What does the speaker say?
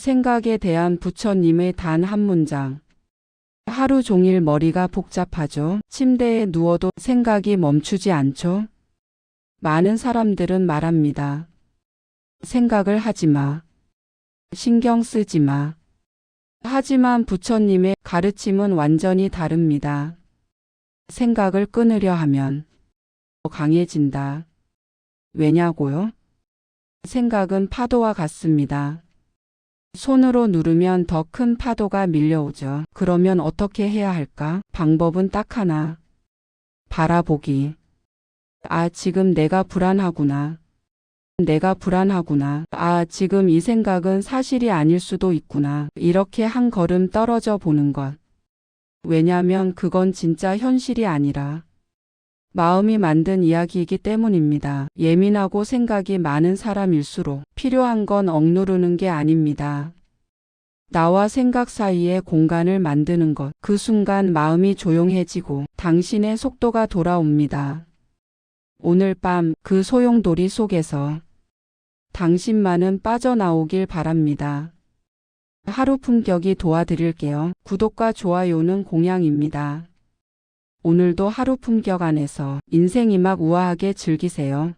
생각에 대한 부처님의 단 한 문장. 하루 종일 머리가 복잡하죠. 침대에 누워도 생각이 멈추지 않죠. 많은 사람들은 말합니다. 생각을 하지 마. 신경 쓰지 마. 하지만 부처님의 가르침은 완전히 다릅니다. 생각을 끊으려 하면 강해진다. 왜냐고요? 생각은 파도와 같습니다. 손으로 누르면 더 큰 파도가 밀려오죠. 그러면 어떻게 해야 할까? 방법은 딱 하나. 바라보기. 아, 지금 내가 불안하구나. 내가 불안하구나. 아, 지금 이 생각은 사실이 아닐 수도 있구나. 이렇게 한 걸음 떨어져 보는 것. 왜냐면 그건 진짜 현실이 아니라 마음이 만든 이야기이기 때문입니다. 예민하고 생각이 많은 사람일수록 필요한 건 억누르는 게 아닙니다. 나와 생각 사이에 공간을 만드는 것. 그 순간 마음이 조용해지고 당신의 속도가 돌아옵니다. 오늘 밤 그 소용돌이 속에서 당신만은 빠져나오길 바랍니다. 하루 품격이 도와드릴게요. 구독과 좋아요는 공양입니다. 오늘도 하루 품격 안에서 인생이 막 우아하게 즐기세요.